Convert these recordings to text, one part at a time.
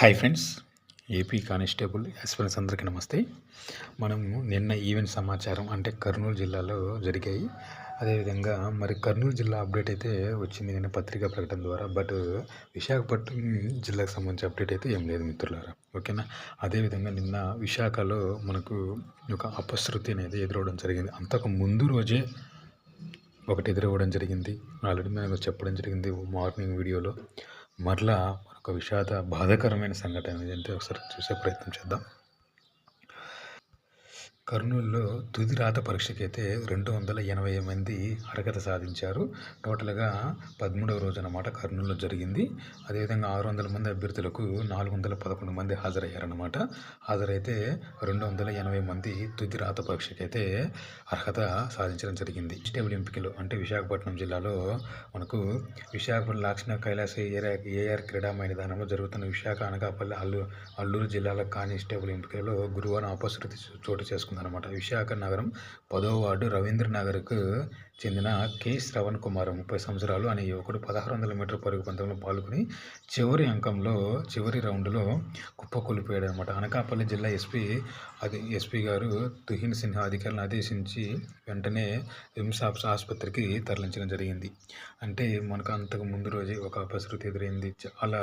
Hi friends AP constable ఎస్పెన్స్ అందరికీ నమస్తే. మనము నిన్న ఈవెంట్ సమాచారం అంటే కర్నూలు జిల్లాలో జరిగాయి. అదేవిధంగా మరి కర్నూలు జిల్లా అప్డేట్ అయితే వచ్చింది నిన్న పత్రికా ప్రకటన ద్వారా. బట్ విశాఖపట్నం జిల్లాకు సంబంధించి అప్డేట్ అయితే ఏం లేదు మిత్రులారా. ఓకేనా? అదేవిధంగా నిన్న విశాఖలో మనకు ఒక అపశృతి అనేది ఎదురవడం జరిగింది. అంతకు ముందు రోజే ఒకటి ఎదురవ్వడం జరిగింది. ఆల్రెడీ మనకు చెప్పడం జరిగింది మార్నింగ్ వీడియోలో. మరలా ఒక విషాద బాధాకరమైన సంఘటన ఏంటంటే ఒకసారి చూసే ప్రయత్నం చేద్దాం. కర్నూలులో తుది రాత పరీక్షకి అయితే రెండు వందల ఎనభై మంది అర్హత సాధించారు. టోటల్గా పదమూడవ రోజు అన్నమాట కర్నూలులో జరిగింది. అదేవిధంగా ఆరు వందల మంది అభ్యర్థులకు నాలుగు వందల పదకొండు మంది హాజరయ్యారనమాట హాజరైతే రెండు వందల ఎనభై మంది తుది రాత పరీక్షకి అయితే అర్హత సాధించడం జరిగింది. స్టేబుల్ ఎంపికలు అంటే విశాఖపట్నం జిల్లాలో మనకు విశాఖపట్నం లాక్షణ కైలాస ఏరియా ఏఆర్ క్రీడా మైదానంలో జరుగుతున్న విశాఖ అనకాపల్లి అల్లు అల్లూరు జిల్లాల కానిస్టేబుల్ ఎంపికలో గురువారం అపశృతి చోటు చేసుకుంది అనమాట విశాఖ నగరం పదో వార్డు రవీంద్రనగర్కు చెందిన కె. శ్రవణ్ కుమార్ ముప్పై సంవత్సరాలు అనే యువకుడు పదహారు వందల మీటర్ పరుగు పంతంలో పాల్గొని చివరి అంకంలో చివరి రౌండ్లో కుప్పకూలిపోయాడు అనమాట అనకాపల్లి జిల్లా ఎస్పీ అది ఎస్పీ గారు తుహిన్ సిన్హా అధికారులను ఆదేశించి వెంటనే విమ్స్ ఆసుపత్రికి తరలించడం జరిగింది. అంటే మనకు అంతకు ముందు రోజే ఒక అపశృతి ఎదురైంది. చాలా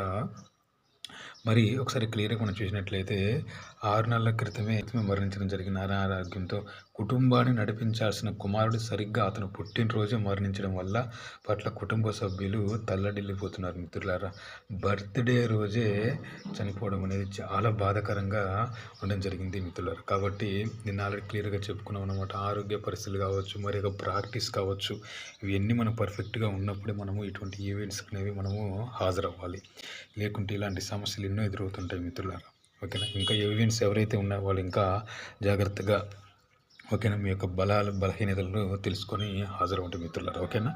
మరి ఒకసారి క్లియర్గా మనం చూసినట్లయితే ఆరు నెలల క్రితమే మరణించడం జరిగిన అనారోగ్యంతో కుటుంబాన్ని నడిపించాల్సిన కుమారుడు సరిగ్గా అతను పుట్టినరోజు మరణించడం వల్ల పట్ల కుటుంబ సభ్యులు తల్లడిల్లిపోతున్నారు మిత్రులారా. బర్త్డే రోజే చనిపోవడం అనేది చాలా బాధాకరంగా ఉండడం జరిగింది మిత్రులారా. కాబట్టి నేను ఆల్రెడీ క్లియర్గా చెప్పుకున్నాం అనమాట ఆరోగ్య పరిస్థితులు కావచ్చు మరి ఒక ప్రాక్టీస్ కావచ్చు ఇవన్నీ మనం పర్ఫెక్ట్గా ఉన్నప్పుడే మనము ఇటువంటి ఈవెంట్స్ అనేవి మనము హాజరవ్వాలి. లేకుంటే ఇలాంటి సమస్యలు ఎన్నో ఎదురవుతుంటాయి మిత్రులారా. ఓకేనా? ఇంకా ఏవియన్స్ ఎవరైతే ఉన్నారో వాళ్ళు ఇంకా జాగ్రత్తగా ఓకేనా మీ యొక్క బలాలు బలహీనతలను తెలుసుకొని హాజరవుంటే మిత్రులారా. ఓకేనా?